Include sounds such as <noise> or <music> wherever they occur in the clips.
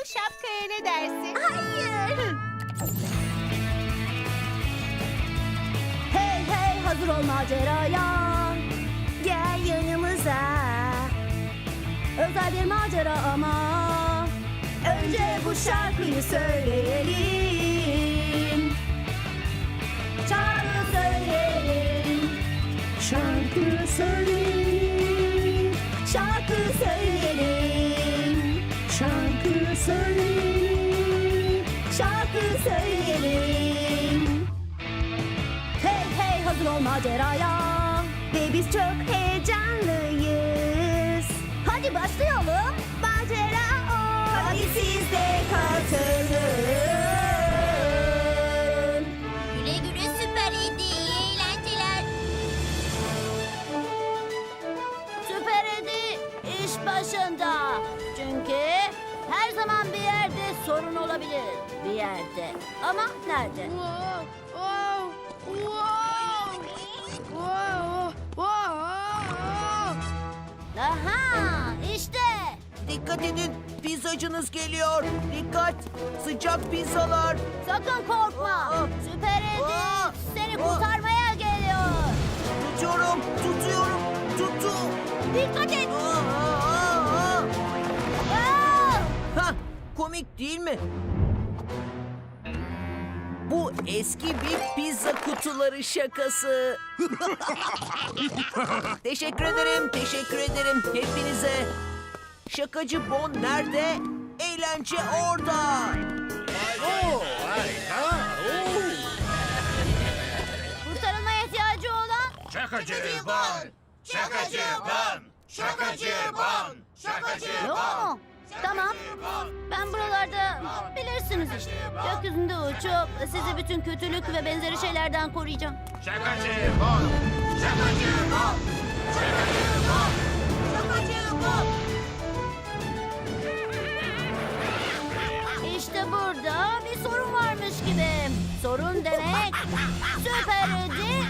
bu şapkaya ne dersin? Hayır. Hey hey hazır ol maceraya. Gel yanımıza. Özel bir macera ama. Önce bu şarkıyı söyleyelim. Şarkı söyleyelim. Şarkı söyleyelim. Şarkı söyleyelim. Şarkı söyleyelim. Şarkı söyleyelim. Hey hey hazır ol maceraya. Ve biz çok heyecanlıyız. Hadi başlayalım. Macera o. Hadi siz de katılın. Güle güle süper Edi. İyi eğlenceler. Süper Edi iş başında. Çünkü zaman bir yerde sorun olabilir. Bir yerde. Ama nerede? Wow, wow, wow, wow, wow. Aha işte. Dikkat edin, pizzacınız geliyor. Dikkat, sıcak pizzalar. Sakın korkma. Aa! Süper Aa! seni kurtarmaya geliyor. Tutuyorum, tutuyorum, tuttum. Dikkat et. Değil mi? Bu eski bir pizza kutuları şakası. <laughs> teşekkür ederim, teşekkür ederim hepinize. Şakacı Bon nerede? Eğlence orada. Kurtarılmaya ihtiyacı olan Şakacı ban! Şakacı ban! Şakacı ban! Şakacı yok mu? Tamam. Ben buralarda bilirsiniz işte. Gökyüzünde uçup sizi bütün kötülük ve benzeri şeylerden koruyacağım. Şakacı ban! Şakacı ban! Şakacı ban! Şakacı ban! İşte burada bir sorun varmış gibi. Sorun demek Süper Edi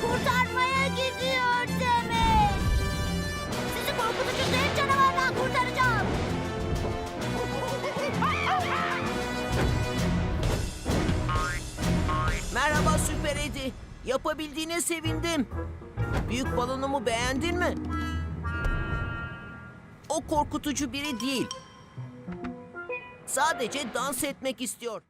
kurtarmaya gidiyor Edi. Yapabildiğine sevindim. Büyük balonumu beğendin mi? O korkutucu biri değil. Sadece dans etmek istiyor.